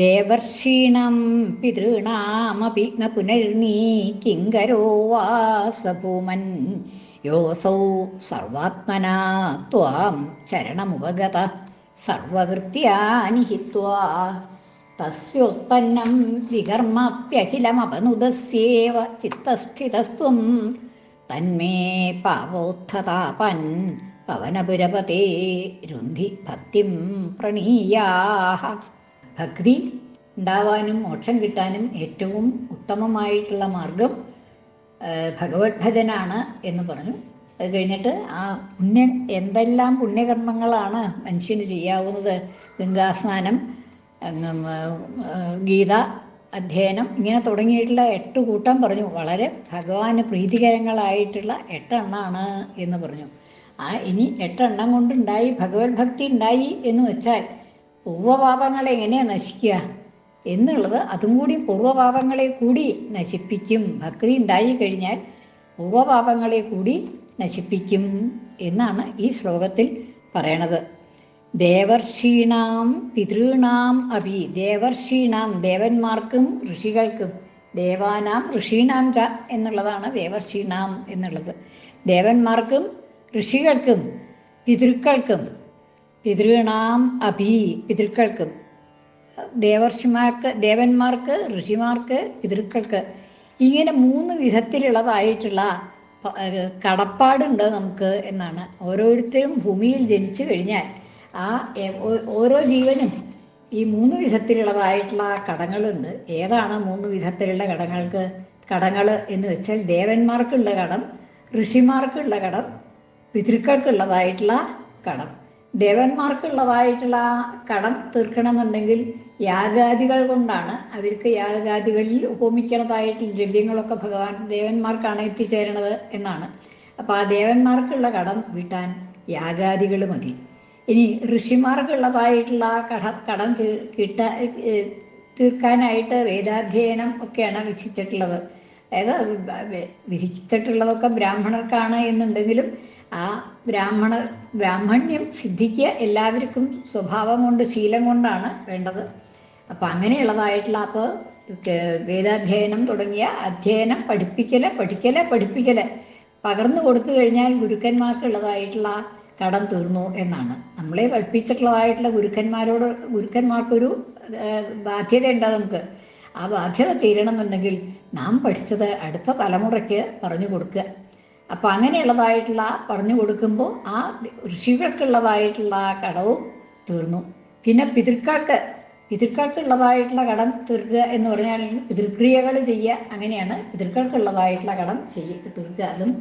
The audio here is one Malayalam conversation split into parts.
ദേവർഷീണം പിതॄണാമപി ന പുനർനീ കിങ്കരോ വാസഭൂമൻ. യോസൗ സർവാത്മനാ ത്വാം ചരണമുപഗത. സർവകൃത്യാനി ഹിത്വാ തസ്യോത്പന്നം വികർമ്മപ്യഖിലമപനുദസ്യേവ ചിത്തസ്ഥിതസ്ത്വം. തന്മേ പാവോത്ഥതാപൻ പവനപുരപതേ രുന്ധി ഭക്തിം പ്രണീയാഹ. ഭക്തി ഉണ്ടാവാനും മോക്ഷം കിട്ടാനും ഏറ്റവും ഉത്തമമായിട്ടുള്ള മാർഗം ഭഗവത് ഭജനാണ് എന്ന് പറഞ്ഞു. അത് കഴിഞ്ഞിട്ട് ആ പുണ്യ എന്തെല്ലാം പുണ്യകർമ്മങ്ങളാണ് മനുഷ്യന് ചെയ്യാവുന്നത്? ഗംഗാസ്നാനം ഗീത അധ്യയനം ഇങ്ങനെ തുടങ്ങിയിട്ടുള്ള എട്ട് കൂട്ടം പറഞ്ഞു. വളരെ ഭഗവാന് പ്രീതികരങ്ങളായിട്ടുള്ള എട്ടെണ്ണാണ് എന്ന് പറഞ്ഞു. ആ ഇനി എട്ടെണ്ണം കൊണ്ടുണ്ടായി ഭഗവത് ഭക്തി ഉണ്ടായി എന്ന് വെച്ചാൽ പൂർവപാപങ്ങളെ എങ്ങനെയാ നശിക്കുക? എന്നുള്ളത് അതും കൂടി പൂർവപാപങ്ങളെ കൂടി നശിപ്പിക്കും. ഭക്തി ഉണ്ടായി കഴിഞ്ഞാൽ പൂർവപാപങ്ങളെ കൂടി നശിപ്പിക്കും എന്നാണ് ഈ ശ്ലോകത്തിൽ പറയണത്. ദേവർഷീണാം പിതൃണാം അഭി. ദേവർഷീണാം ദേവന്മാർക്കും ഋഷികൾക്കും ദേവാനാം ഋഷീണാം ച എന്നുള്ളതാണ് ദേവർഷീണാം എന്നുള്ളത്. ദേവന്മാർക്കും ഋഷികൾക്കും പിതൃക്കൾക്കും പിതൃണാം അഭി പിതൃക്കൾക്കും. ദേവർഷിമാർക്ക് ദേവന്മാർക്ക് ഋഷിമാർക്ക് പിതൃക്കൾക്ക്. ഇങ്ങനെ മൂന്ന് വിധത്തിലുള്ളതായിട്ടുള്ള കടപ്പാടുണ്ട് നമുക്ക് എന്നാണ്. ഓരോരുത്തരും ഭൂമിയിൽ ജനിച്ചു കഴിഞ്ഞാൽ ആ ഓരോ ജീവനും ഈ മൂന്ന് വിധത്തിലുള്ളതായിട്ടുള്ള കടങ്ങളുണ്ട്. ഏതാണ് മൂന്ന് വിധത്തിലുള്ള കടങ്ങൾക്ക് കടങ്ങൾ എന്ന് വെച്ചാൽ ദേവന്മാർക്കുള്ള കടം ഋഷിമാർക്കുള്ള കടം പിതൃക്കൾക്കുള്ളതായിട്ടുള്ള കടം. ദേവന്മാർക്കുള്ളതായിട്ടുള്ള ആ കടം തീർക്കണമെന്നുണ്ടെങ്കിൽ യാഗാദികൾ കൊണ്ടാണ്. അവർക്ക് യാഗാദികളിൽ ഉപമിക്കണതായിട്ടുള്ള ദ്രവ്യങ്ങളൊക്കെ ഭഗവാൻ ദേവന്മാർക്കാണ് എത്തിച്ചേരണത് എന്നാണ്. അപ്പോൾ ആ ദേവന്മാർക്കുള്ള കടം വീട്ടാൻ യാഗാദികൾ മതി. ഇനി ഋഷിമാർക്കുള്ളതായിട്ടുള്ള കട കടം കിട്ട തീർക്കാനായിട്ട് വേദാധ്യയനം ഒക്കെയാണ് വിധിച്ചിട്ടുള്ളത്. അതായത് വിധിച്ചിട്ടുള്ളതൊക്കെ ബ്രാഹ്മണർക്കാണ് എന്നുണ്ടെങ്കിലും ആ ബ്രാഹ്മണ ബ്രാഹ്മണ്യം സിദ്ധിക്കുക എല്ലാവർക്കും സ്വഭാവം കൊണ്ട് ശീലം കൊണ്ടാണ് വേണ്ടത്. അപ്പം അങ്ങനെയുള്ളതായിട്ടുള്ള അപ്പോൾ വേദാധ്യയനം തുടങ്ങിയ അധ്യയനം പഠിപ്പിക്കൽ പഠിക്കൽ പഠിപ്പിക്കൽ. പകർന്നു കൊടുത്തു കഴിഞ്ഞാൽ ഗുരുക്കന്മാർക്കുള്ളതായിട്ടുള്ള കടം തീർന്നു എന്നാണ്. നമ്മളെ പഠിപ്പിച്ചിട്ടുള്ളതായിട്ടുള്ള ഗുരുക്കന്മാരോട് ഗുരുക്കന്മാർക്കൊരു ബാധ്യതയുണ്ട് നമുക്ക്. ആ ബാധ്യത തീരണമെന്നുണ്ടെങ്കിൽ നാം പഠിച്ചത് അടുത്ത തലമുറയ്ക്ക് പറഞ്ഞു കൊടുക്കുക. അപ്പം അങ്ങനെയുള്ളതായിട്ടുള്ള പറഞ്ഞു കൊടുക്കുമ്പോൾ ആ ഋഷികൾക്കുള്ളതായിട്ടുള്ള കടവും തീർന്നു. പിന്നെ പിതൃക്കൾക്ക് പിതൃക്കൾക്കുള്ളതായിട്ടുള്ള കടം തീർക്കുക എന്ന് പറഞ്ഞാൽ പിതൃക്രിയകൾ ചെയ്യുക അങ്ങനെയാണ്. പിതൃക്കൾക്കുള്ളതായിട്ടുള്ള കടം ചെയ്യുക തീർക്കുക. അതും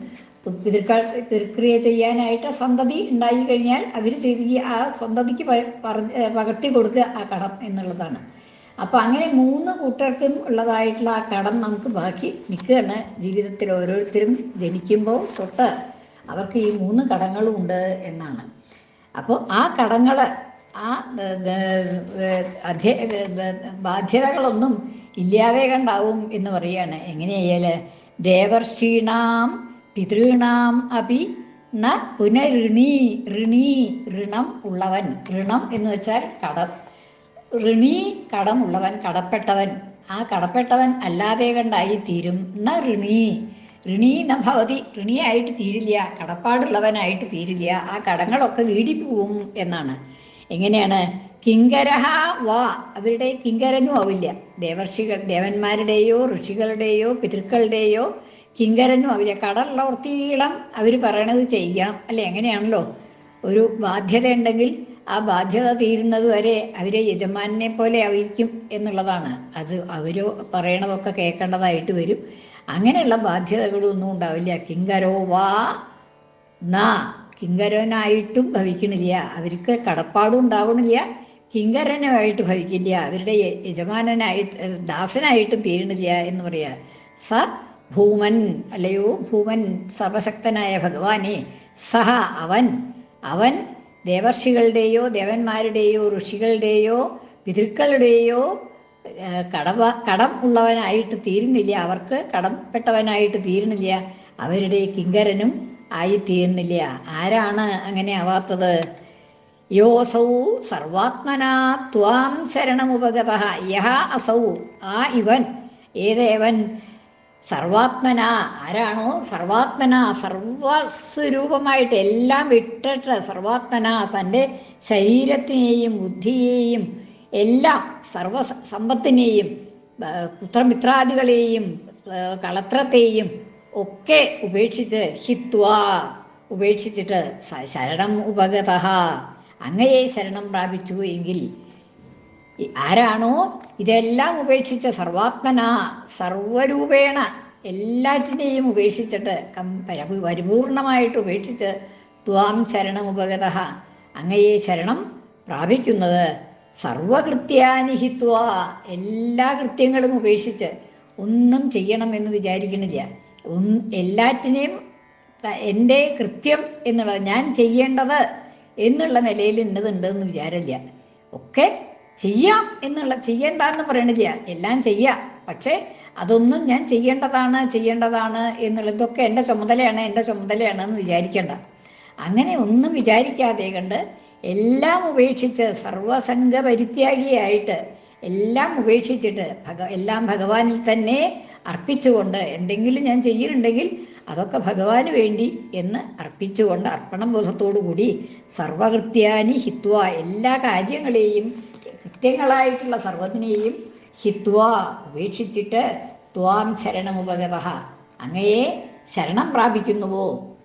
പിതൃക്കൾ പിതൃക്രിയ ചെയ്യാനായിട്ട് സന്തതി ഉണ്ടായി കഴിഞ്ഞാൽ അവർ ചെയ്ത് ആ സന്തതിക്ക് പകർത്തി കൊടുക്കുക ആ കടം എന്നുള്ളതാണ്. അപ്പോൾ അങ്ങനെ മൂന്ന് കൂട്ടർക്കും ഉള്ളതായിട്ടുള്ള ആ കടം നമുക്ക് ബാക്കി നിൽക്കുകയാണ്. ജീവിതത്തിൽ ഓരോരുത്തരും ജനിക്കുമ്പോൾ തൊട്ട് അവർക്ക് ഈ മൂന്ന് കടങ്ങളും ഉണ്ട് എന്നാണ്. അപ്പോൾ ആ കടങ്ങൾ ആ അധ്യ ബാധ്യതകളൊന്നും ഇല്ലാതെ കണ്ടാവും എന്ന് പറയുകയാണ്. എങ്ങനെയായാൽ ദേവർഷീണാം പിതൃണാം അപി ന പുനഋണീ ഋണീ ഋണം ഉള്ളവൻ. ഋണം എന്ന് വെച്ചാൽ കടം. ഋണി കടമുള്ളവൻ കടപ്പെട്ടവൻ. ആ കടപ്പെട്ടവൻ അല്ലാതെ കണ്ടായി തീരും. ന ഋണി. ഋണി ന ഭവതി. ഋണിയായിട്ട് തീരില്ല. കടപ്പാടുള്ളവനായിട്ട് തീരില്ല. ആ കടങ്ങളൊക്കെ വീടിപ്പോവും എന്നാണ്. എങ്ങനെയാണ്? കിങ്കരഹ വാ. അവരുടെ കിങ്കരനും ആവില്ല. ദേവർഷികൾ ദേവന്മാരുടെയോ ഋഷികളുടെയോ പിതൃക്കളുടെയോ കിങ്കരനും ആവില്ല. കടലുള്ളവർത്തീളം അവർ പറയണത് ചെയ്യണം. അല്ലെ? എങ്ങനെയാണല്ലോ? ഒരു ബാധ്യത ഉണ്ടെങ്കിൽ ആ ബാധ്യത തീരുന്നത് വരെ അവരെ യജമാനെ പോലെ ആയിരിക്കും എന്നുള്ളതാണ്. അത് അവരോ പറയണതൊക്കെ കേൾക്കേണ്ടതായിട്ട് വരും. അങ്ങനെയുള്ള ബാധ്യതകളൊന്നും ഉണ്ടാവില്ല. കിങ്കരോ വാ നാ. കിങ്കരനായിട്ടും ഭവിക്കണില്ല. അവർക്ക് കടപ്പാടും ഉണ്ടാവണില്ല. കിങ്കരനുമായിട്ട് ഭവിക്കില്ല. അവരുടെ യജമാനായിട്ട് ദാസനായിട്ടും തീരണില്ല എന്ന് പറയാ. സ ഭൂമൻ അല്ലയോ? ഭൂമൻ സർവശക്തനായ ഭഗവാനെ. സഹ അവൻ. അവൻ ദേവർഷികളുടെയോ ദേവന്മാരുടെയോ ഋഷികളുടെയോ പിതൃക്കളുടെയോ കടവ കടം ഉള്ളവനായിട്ട് തീരുന്നില്ല. അവർക്ക് കടംപ്പെട്ടവനായിട്ട് തീരുന്നില്ല. അവരുടെ കിങ്കരനും ആയിത്തീരുന്നില്ല. ആരാണ് അങ്ങനെ ആവാത്തത്? യോസൗ സർവാത്മനാ ത്വാം ശരണമുപഗത യഹ അസൗ. ആ ഇവൻ. ഏതേവൻ? സർവാത്മന. ആരാണോ? സർവാത്മന. സർവസ്വരൂപമായിട്ട് എല്ലാം വിട്ടിട്ട് സർവാത്മന. തന്റെ ശരീരത്തിനെയും ബുദ്ധിയെയും എല്ലാം സർവ സമ്പത്തിനെയും പുത്രമിത്രാദികളെയും കളത്രത്തെയും ഒക്കെ ഉപേക്ഷിച്ച് ഹിത്വാ ഉപേക്ഷിച്ചിട്ട് ശരണം ഉപഗത അങ്ങയെ ശരണം പ്രാപിച്ചു എങ്കിൽ ആരാണോ ഇതെല്ലാം ഉപേക്ഷിച്ച സർവാത്മന സർവരൂപേണ എല്ലാറ്റിനെയും ഉപേക്ഷിച്ചിട്ട് പരിപൂർണമായിട്ട് ഉപേക്ഷിച്ച് ത്വാം ശരണമുപഗത അങ്ങയെ ശരണം പ്രാപിക്കുന്നത് സർവകൃത്യാനിഹിത്വ എല്ലാ കൃത്യങ്ങളും ഉപേക്ഷിച്ച് ഒന്നും ചെയ്യണം എന്ന് വിചാരിക്കണില്ല. എല്ലാറ്റിനെയും എന്റെ കൃത്യം എന്നുള്ളത് ഞാൻ ചെയ്യേണ്ടത് എന്നുള്ള നിലയിൽ ഇന്നതുണ്ട് എന്ന് വിചാരമില്ല ഒക്കെ ചെയ്യാം എന്നുള്ള ചെയ്യേണ്ട എന്ന് പറയണില്ല എല്ലാം ചെയ്യാം. പക്ഷേ അതൊന്നും ഞാൻ ചെയ്യേണ്ടതാണ് ചെയ്യേണ്ടതാണ് എന്നുള്ള ഇതൊക്കെ എന്റെ ചുമതലയാണ് എന്റെ ചുമതലയാണ് എന്ന് വിചാരിക്കേണ്ട. അങ്ങനെ ഒന്നും വിചാരിക്കാതെ കണ്ട് എല്ലാം ഉപേക്ഷിച്ച് സർവസംഘ പരിത്യാഗിയായിട്ട് എല്ലാം ഉപേക്ഷിച്ചിട്ട് ഭഗ എല്ലാം ഭഗവാനിൽ തന്നെ അർപ്പിച്ചുകൊണ്ട് എന്തെങ്കിലും ഞാൻ ചെയ്യുന്നുണ്ടെങ്കിൽ അതൊക്കെ ഭഗവാന് വേണ്ടി എന്ന് അർപ്പിച്ചുകൊണ്ട് അർപ്പണ ബോധത്തോടു കൂടി സർവകൃത്യാനി ഹിത്വ എല്ലാ കാര്യങ്ങളെയും കൃത്യങ്ങളായിട്ടുള്ള സർവത്തിനെയും ഹിത്വ ഉപേക്ഷിച്ചിട്ട് ത്വാം ശരണമുപഗത അങ്ങയെ ശരണം പ്രാപിക്കുന്നുവോ?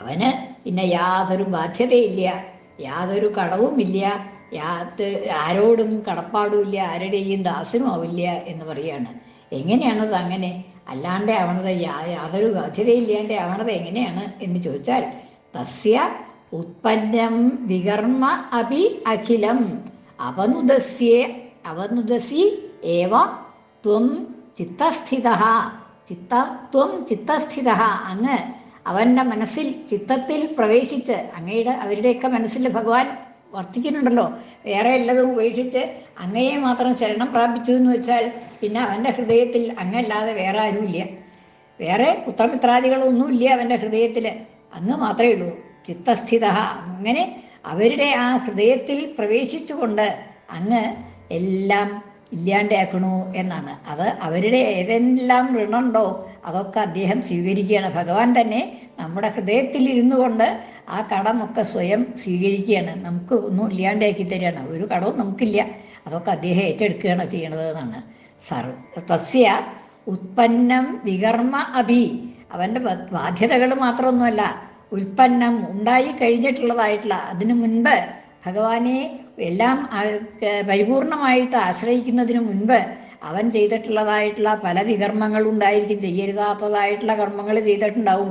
അവന് പിന്നെ യാതൊരു ബാധ്യതയില്ല യാതൊരു കടവുമില്ല യാത് ആരോടും കടപ്പാടുമില്ല ആരുടെയും ദാസനുമാവില്ല എന്ന് പറയാണ്. എങ്ങനെയാണത് അങ്ങനെ? അല്ലാണ്ട് ആവണത് യാ- യാതൊരു ബാധ്യതയില്ലാണ്ട് ആവണത് എങ്ങനെയാണ് എന്ന് ചോദിച്ചാൽ തസ്യ ഉത്പന്നം വികർമ്മ അഭി അഖിലം. അവനുദസ്യേ അവനുദസി ഏവ ത്വം ചിത്തസ്ഥിത ചിത്ത ത്വം ചിത്തസ്ഥിത. അങ്ങ് അവന്റെ മനസ്സിൽ ചിത്തത്തിൽ പ്രവേശിച്ച് അങ്ങയുടെ അവരുടെയൊക്കെ മനസ്സിൽ ഭഗവാൻ വർത്തിക്കുന്നുണ്ടല്ലോ. വേറെ എല്ലാതും ഉപേക്ഷിച്ച് അങ്ങയെ മാത്രം ശരണം പ്രാപിച്ചു എന്ന് വെച്ചാൽ പിന്നെ അവന്റെ ഹൃദയത്തിൽ അങ്ങല്ലാതെ വേറെ ആരുമില്ല. വേറെ പുത്രമിത്രാദികളൊന്നുമില്ല അവന്റെ ഹൃദയത്തിൽ അങ്ങ് മാത്രമേ ഉള്ളൂ. ചിത്തസ്ഥിത. അങ്ങനെ അവരുടെ ആ ഹൃദയത്തിൽ പ്രവേശിച്ചുകൊണ്ട് അങ്ങ് എല്ലാം ഇല്ലാണ്ടാക്കണു എന്നാണ്. അത് അവരുടെ ഏതെല്ലാം ഋണുണ്ടോ അതൊക്കെ അദ്ദേഹം സ്വീകരിക്കുകയാണ്. ഭഗവാൻ തന്നെ നമ്മുടെ ഹൃദയത്തിൽ ഇരുന്നു കൊണ്ട് ആ കടമൊക്കെ സ്വയം സ്വീകരിക്കുകയാണ്. നമുക്ക് ഒന്നും ഇല്ലാണ്ടാക്കി തരികയാണ്. ഒരു കടവും നമുക്കില്ല. അതൊക്കെ അദ്ദേഹം ഏറ്റെടുക്കുകയാണ് ചെയ്യണത് എന്നാണ്. സർ ഉത്പന്നം വികർമ്മ അഭി. അവന്റെ ബാധ്യതകൾ മാത്രമൊന്നുമല്ല. ഉൽപ്പന്നം ഉണ്ടായി കഴിഞ്ഞിട്ടുള്ളതായിട്ടുള്ള അതിനു മുൻപ് ഭഗവാനെ എല്ലാം പരിപൂർണമായിട്ട് ആശ്രയിക്കുന്നതിന് മുൻപ് അവൻ ചെയ്തിട്ടുള്ളതായിട്ടുള്ള പല വികർമ്മങ്ങളും ഉണ്ടായിരിക്കും. ചെയ്യരുതാത്തതായിട്ടുള്ള കർമ്മങ്ങൾ ചെയ്തിട്ടുണ്ടാവും.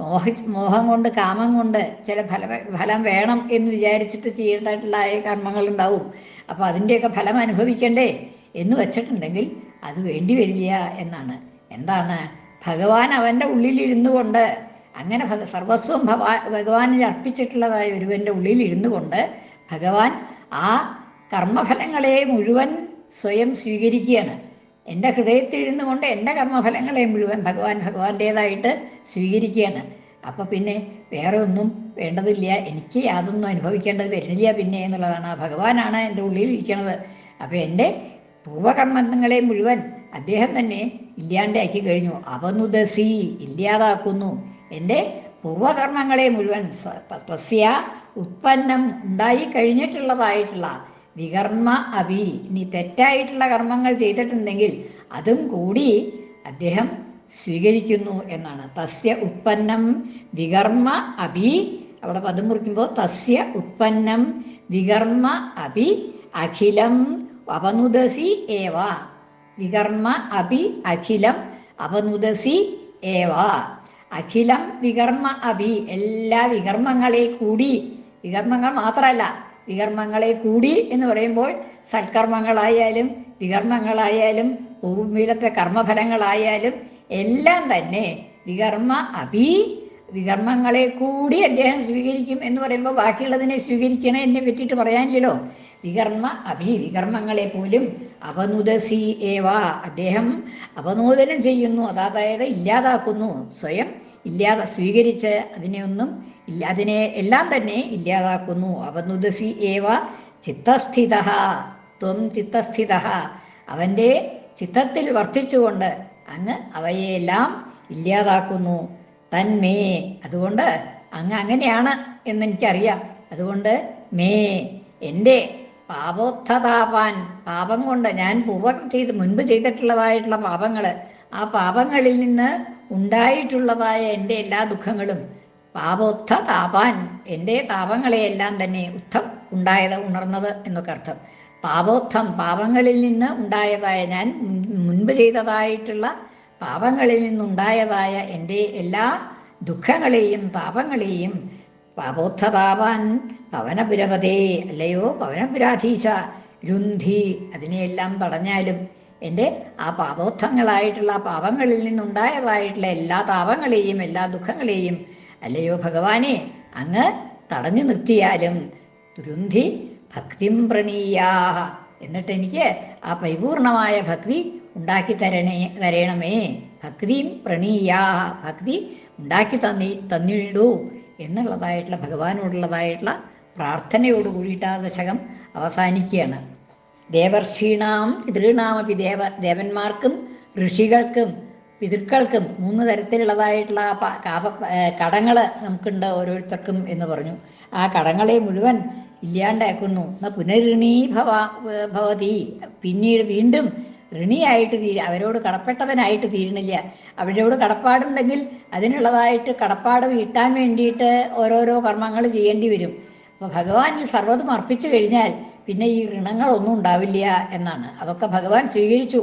മോഹ മോഹം കൊണ്ട് കാമം കൊണ്ട് ചില ഫല ഫലം വേണം എന്ന് വിചാരിച്ചിട്ട് ചെയ്യേണ്ടതായിട്ടുള്ള കർമ്മങ്ങൾ ഉണ്ടാവും. അപ്പോൾ അതിന്റെയൊക്കെ ഫലം അനുഭവിക്കണ്ടേ എന്ന് വെച്ചിട്ടുണ്ടെങ്കിൽ അത് വേണ്ടി വരില്ല എന്നാണ്. എന്താണ്? ഭഗവാൻ അവന്റെ ഉള്ളിലിരുന്നു കൊണ്ട് അങ്ങനെ ഭഗ സർവസ്വം ഭവാ ഭഗവാനിൽ അർപ്പിച്ചിട്ടുള്ളതായ ഒരുവന്റെ ഉള്ളിലിരുന്നു കൊണ്ട് ഭഗവാൻ ആ കർമ്മഫലങ്ങളെ മുഴുവൻ സ്വയം സ്വീകരിക്കുകയാണ്. എന്റെ ഹൃദയത്തിൽ ഇരുന്നു കൊണ്ട് എന്റെ കർമ്മഫലങ്ങളെ മുഴുവൻ ഭഗവാൻ ഭഗവാന്റേതായിട്ട് സ്വീകരിക്കുകയാണ്. അപ്പോൾ പിന്നെ വേറെ ഒന്നും വേണ്ടതില്ല. എനിക്ക് യാതൊന്നും അനുഭവിക്കേണ്ടത് വരുന്നില്ല പിന്നെ എന്നുള്ളതാണ്. ആ ഭഗവാനാണ് എന്റെ ഉള്ളിൽ ഇരിക്കുന്നത് അപ്പോൾ എന്റെ പൂർവകർമ്മങ്ങളെ മുഴുവൻ അദ്ദേഹം തന്നെ ഇല്ലാണ്ടാക്കി കഴിഞ്ഞു. അവനുദസി ഇല്ലാതാക്കുന്നു. എന്റെ പൂർവകർമ്മങ്ങളെ മുഴുവൻ തസ്യ ഉത്പന്നം ഉണ്ടായി കഴിഞ്ഞിട്ടുള്ളതായിട്ടുള്ള വികർമ്മ അഭി. ഇനി തെറ്റായിട്ടുള്ള കർമ്മങ്ങൾ ചെയ്തിട്ടുണ്ടെങ്കിൽ അതും കൂടി അദ്ദേഹം സ്വീകരിക്കുന്നു എന്നാണ്. തസ്യ ഉത്പന്നം വികർമ്മ അഭി. അവിടെ പദം മുറിക്കുമ്പോൾ തസ്യ ഉത്പന്നം വികർമ്മ അഭി അഖിലം അവനുദസി ഏവ. വികർമ്മ അഭി അഖിലം അവനുദസി ഏവ. അഖിലം വികർമ്മ അഭി. എല്ലാ വികർമ്മങ്ങളെ കൂടി വികർമ്മങ്ങൾ മാത്രമല്ല വികർമ്മങ്ങളെ കൂടി എന്ന് പറയുമ്പോൾ സൽക്കർമ്മങ്ങളായാലും വികർമ്മങ്ങളായാലും ഭൂമിയിലത്തെ കർമ്മഫലങ്ങളായാലും എല്ലാം തന്നെ വികർമ്മ അഭി. വികർമ്മങ്ങളെ കൂടി അദ്ദേഹം സ്വീകരിക്കും എന്ന് പറയുമ്പോൾ ബാക്കിയുള്ളതിനെ സ്വീകരിക്കണേ എന്നെ പറ്റിയിട്ട് പറയാനില്ലല്ലോ. വികർമ്മ അഭി വികർമ്മങ്ങളെ പോലും അവനുദസി ഏവ. അദ്ദേഹം അവനോദനം ചെയ്യുന്നു അതായത് ഇല്ലാതാക്കുന്നു സ്വയം ഇല്ലാതെ സ്വീകരിച്ച് അതിനെയൊന്നും ഇല്ല അതിനെ എല്ലാം തന്നെ ഇല്ലാതാക്കുന്നു. അവനുദസി ഏവ ചിത്തസ്ഥിത ത്വം ചിത്തസ്ഥിത. അവന്റെ ചിത്തത്തിൽ വർദ്ധിച്ചുകൊണ്ട് അങ്ങ് അവയെല്ലാം ഇല്ലാതാക്കുന്നു. തന്മേ അതുകൊണ്ട് അങ്ങ് അങ്ങനെയാണ് എന്നെനിക്കറിയാം. അതുകൊണ്ട് മേ എന്റെ പാപോത്ഥതാപാൻ പാപം കൊണ്ട് ഞാൻ പൂർവം ചെയ്ത് മുൻപ് ചെയ്തിട്ടുള്ളതായിട്ടുള്ള പാപങ്ങൾ ആ പാപങ്ങളിൽ നിന്ന് ഉണ്ടായിട്ടുള്ളതായ എന്റെ എല്ലാ ദുഃഖങ്ങളും പാപോത്ഥ താപാൻ എന്റെ താപങ്ങളെയെല്ലാം തന്നെ ഉത്ഥം ഉണ്ടായത് ഉണർന്നത് എന്നൊക്കെ അർത്ഥം. പാപോത്ഥം പാപങ്ങളിൽ നിന്ന് ഉണ്ടായതായ ഞാൻ മുൻപ് ചെയ്തതായിട്ടുള്ള പാപങ്ങളിൽ നിന്നുണ്ടായതായ എന്റെ എല്ലാ ദുഃഖങ്ങളെയും പാപങ്ങളെയും പാപോത്ഥതാപാൻ പവനപുരപതേ അല്ലയോ പവനപുരാധീശ രുന്ധി അതിനെയെല്ലാം തടഞ്ഞാലും എന്റെ ആ പാപോത്ഥങ്ങളായിട്ടുള്ള പാപങ്ങളിൽ നിന്നുണ്ടായതായിട്ടുള്ള എല്ലാ താപങ്ങളെയും എല്ലാ ദുഃഖങ്ങളെയും അല്ലയോ ഭഗവാനെ അങ്ങ് തടഞ്ഞു നിർത്തിയാലും ദുരുന്ധി ഭക്തിം പ്രണീയാഹ. എന്നിട്ട് എനിക്ക് ആ പരിപൂർണമായ ഭക്തി ഉണ്ടാക്കി തരണേ തരണമേ. ഭക്തിയും പ്രണീയാഹ ഭക്തി ഉണ്ടാക്കി തന്നി തന്നിടൂ എന്നുള്ളതായിട്ടുള്ള ഭഗവാനോടുള്ളതായിട്ടുള്ള പ്രാർത്ഥനയോട് കൂടിയിട്ട് ആ ദശകം അവസാനിക്കുകയാണ്. ദേവർഷീണാം പിതൃണാമപി ദേവ ദേവന്മാർക്കും ഋഷികൾക്കും പിതൃക്കൾക്കും മൂന്ന് തരത്തിലുള്ളതായിട്ടുള്ള കാപ കടങ്ങൾ നമുക്കുണ്ട് ഓരോരുത്തർക്കും എന്ന് പറഞ്ഞു. ആ കടങ്ങളെ മുഴുവൻ ഇല്ലാണ്ടാക്കുന്നു. എന്നാൽ പുനരുണീ ഭവ ഭവതി. പിന്നീട് വീണ്ടും ഋണിയായിട്ട് തീര അവരോട് കടപ്പെട്ടവനായിട്ട് തീരണില്ല അവരോട് കടപ്പാടുണ്ടെങ്കിൽ അതിനുള്ളതായിട്ട് കടപ്പാട് വീട്ടാൻ വേണ്ടിയിട്ട് ഓരോരോ കർമ്മങ്ങൾ ചെയ്യേണ്ടി വരും. അപ്പോൾ ഭഗവാനിൽ സർവതും അർപ്പിച്ചു കഴിഞ്ഞാൽ പിന്നെ ഈ ഋണങ്ങളൊന്നും ഉണ്ടാവില്ല എന്നാണ്. അതൊക്കെ ഭഗവാൻ സ്വീകരിച്ചു.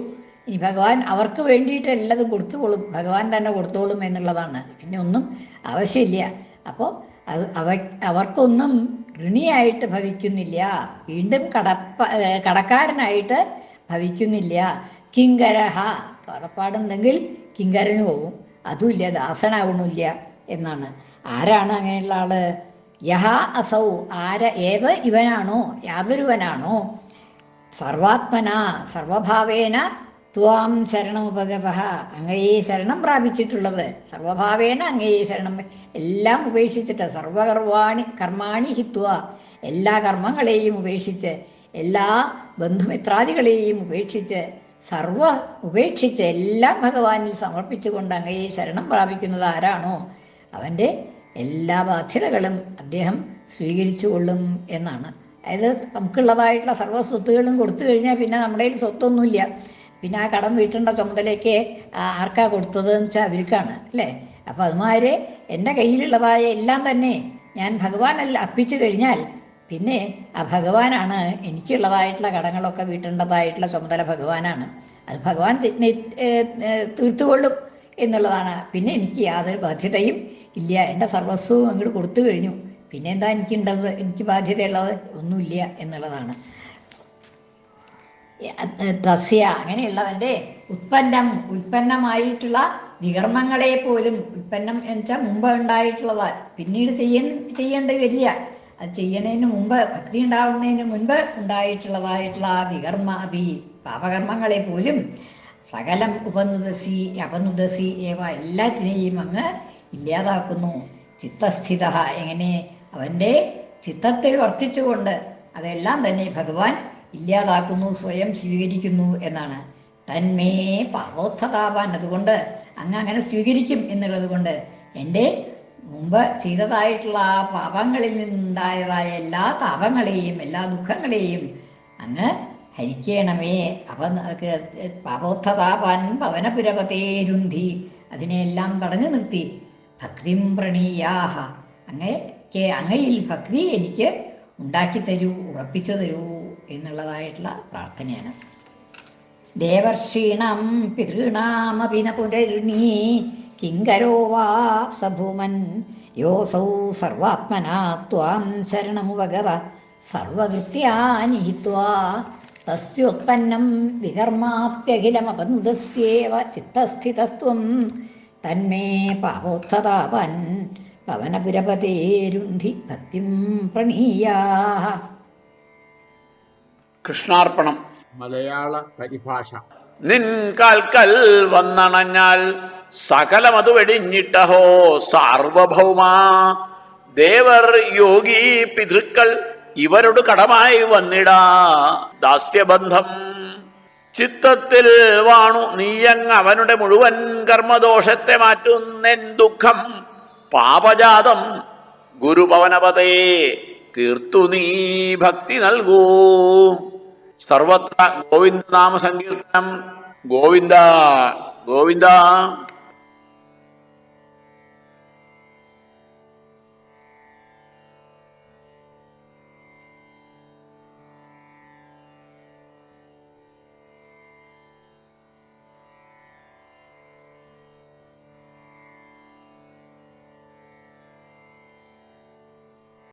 ഇനി ഭഗവാൻ അവർക്ക് വേണ്ടിയിട്ട് എല്ലാതും കൊടുത്തുകൊള്ളും. ഭഗവാൻ തന്നെ കൊടുത്തോളും എന്നുള്ളതാണ്. പിന്നെ ഒന്നും ആവശ്യമില്ല. അപ്പോൾ അത് അവ അവർക്കൊന്നും ഋണിയായിട്ട് ഭവിക്കുന്നില്ല. വീണ്ടും കടപ്പ കടക്കാരനായിട്ട് ഭവിക്കുന്നില്ല. കിങ്കരഹ. കടപ്പാടുണ്ടെങ്കിൽ കിങ്കരന് പോവും. അതുമില്ല ദാസനാവണില്ല എന്നാണ്. ആരാണ് അങ്ങനെയുള്ള ആൾ? യഹ അസൗ ആര ഏത് ഇവനാണോ യാതൊരുവനാണോ? സർവാത്മന സർവഭാവേന ത്വാം ശരണമുപഗത അങ്ങയെ ശരണം പ്രാപിച്ചിട്ടുള്ളത്. സർവഭാവേന അങ്ങയെ ശരണം എല്ലാം ഉപേക്ഷിച്ചിട്ട് സർവകർവാണി കർമാണി ഹിത്വ. എല്ലാ കർമ്മങ്ങളെയും ഉപേക്ഷിച്ച് എല്ലാ ബന്ധുമിത്രാദികളെയും ഉപേക്ഷിച്ച് സർവ ഉപേക്ഷിച്ച് എല്ലാം ഭഗവാനിൽ സമർപ്പിച്ചുകൊണ്ട് അങ്ങയെ ശരണം പ്രാപിക്കുന്നത് ആരാണോ? അവന്റെ എല്ലാ ബാധ്യതകളും അദ്ദേഹം സ്വീകരിച്ചു കൊള്ളും എന്നാണ്. അതായത് നമുക്കുള്ളതായിട്ടുള്ള സർവ സ്വത്തുകളും കൊടുത്തു കഴിഞ്ഞാൽ പിന്നെ നമ്മുടെ കയ്യിൽ സ്വത്തൊന്നുമില്ല. പിന്നെ ആ കടം വീട്ടേണ്ട ചുമതലയ്ക്ക് ആർക്കാ കൊടുത്തതെന്ന് വെച്ചാൽ അവർക്കാണ് അല്ലേ? അപ്പം അതുമാതിരി എന്റെ കയ്യിലുള്ളതായ എല്ലാം തന്നെ ഞാൻ ഭഗവാനല്ല അർപ്പിച്ചു കഴിഞ്ഞാൽ പിന്നെ ആ ഭഗവാനാണ് എനിക്കുള്ളതായിട്ടുള്ള കടങ്ങളൊക്കെ വീട്ടേണ്ടതായിട്ടുള്ള ചുമതല ഭഗവാനാണ്. അത് ഭഗവാൻ തീർത്തുകൊള്ളും എന്നുള്ളതാണ്. പിന്നെ എനിക്ക് യാതൊരു ബാധ്യതയും ഇല്ല എന്റെ സർവസ്വവും അങ്ങോട്ട് കൊടുത്തു കഴിഞ്ഞു. പിന്നെ എന്താ എനിക്കുണ്ടത്? എനിക്ക് ബാധ്യതയുള്ളത്? ഒന്നുമില്ല എന്നുള്ളതാണ്. തസ്യ അങ്ങനെയുള്ളവന്റെ ഉത്പന്നം ഉൽപ്പന്നമായിട്ടുള്ള വികർമ്മങ്ങളെ പോലും ഉൽപ്പന്നം എന്ന് വെച്ചാൽ മുമ്പ് ഉണ്ടായിട്ടുള്ളതാ. പിന്നീട് ചെയ്യ ചെയ്യേണ്ടി വരിക അത് ചെയ്യണതിന് മുമ്പ് ഭക്തി ഉണ്ടാവുന്നതിന് മുൻപ് ഉണ്ടായിട്ടുള്ളതായിട്ടുള്ള ആ വികർമ്മ അഭി പാപകർമ്മങ്ങളെ പോലും സകലം ഉപനുദസി അപനുദസി ഏവ എല്ലാറ്റിനെയും അങ്ങ് ഇല്ലാതാക്കുന്നു. ചിത്തസ്ഥിത എങ്ങനെ? അവന്റെ ചിത്തത്തിൽ വർത്തിച്ചുകൊണ്ട് അതെല്ലാം തന്നെ ഭഗവാൻ ഇല്ലാതാക്കുന്നു സ്വയം സ്വീകരിക്കുന്നു എന്നാണ്. തന്മേ പാവോത്ഥതാവാൻ അതുകൊണ്ട് അങ്ങ് അങ്ങനെ സ്വീകരിക്കും എന്നുള്ളത് കൊണ്ട് എന്റെ മുമ്പ് ചെയ്തതായിട്ടുള്ള ആ പാപങ്ങളിൽ നിന്നുണ്ടായതായ എല്ലാ താപങ്ങളെയും എല്ലാ ദുഃഖങ്ങളെയും അങ്ങ് ഹരിക്കണമേ. അവ പാപോത്ഥതാപാൻ പവനപുരപതേരുന്ധി അതിനെയെല്ലാം തടഞ്ഞു നിർത്തി. ഭക്തിം പ്രണീയാഹ. അങ്ങയ്ക്ക് അങ്ങയിൽ ഭക്തി എനിക്ക് ഉണ്ടാക്കി തരൂ ഉറപ്പിച്ചു തരൂ എന്നുള്ളതായിട്ടുള്ള പ്രാർത്ഥനയാണ്. ദേവർഷീണം പിതൃണാമപി പുനരുണീ കിങ്കരോ വാ സഭൂമൻ. യോസൗ സർവാത്മനാ ത്വാം ശരണമുപഗത തസ്യോത്പന്നം വികർമാപ്യഖിലമപന്ദസ്യേവ ചിത്തസ്ഥിതസ്ത്വം. തന്മേ പാപോത്ഥതാപൻ പവനപുരപതേരുന്ധി ഭക്തിം പ്രണീയാ. കൃഷ്ണാർപ്പണം. മലയാള പരിഭാഷ. നിൻ കാൽക്കൽ വന്നണഞ്ഞാൽ സകലമതു വെടിഞ്ഞിട്ടഹോ സാർവഭൗമാ. ദേവർ യോഗി പിതൃക്കൾ ഇവരോട് കടമായി വന്നിടാ ദാസ്യബന്ധം. ചിത്തത്തിൽ വാണു നീയങ് അവനുടെ മുഴുവൻ കർമ്മദോഷത്തെ മാറ്റുന്നെൻ ദുഃഖം. പാപജാതം ഗുരുപവനപതേ തീർത്തു നീ ഭക്തി നൽകൂ. സർവത്ര ഗോവിന്ദനാമ സങ്കീർത്തനം ഗോവിന്ദ ഗോവിന്ദ.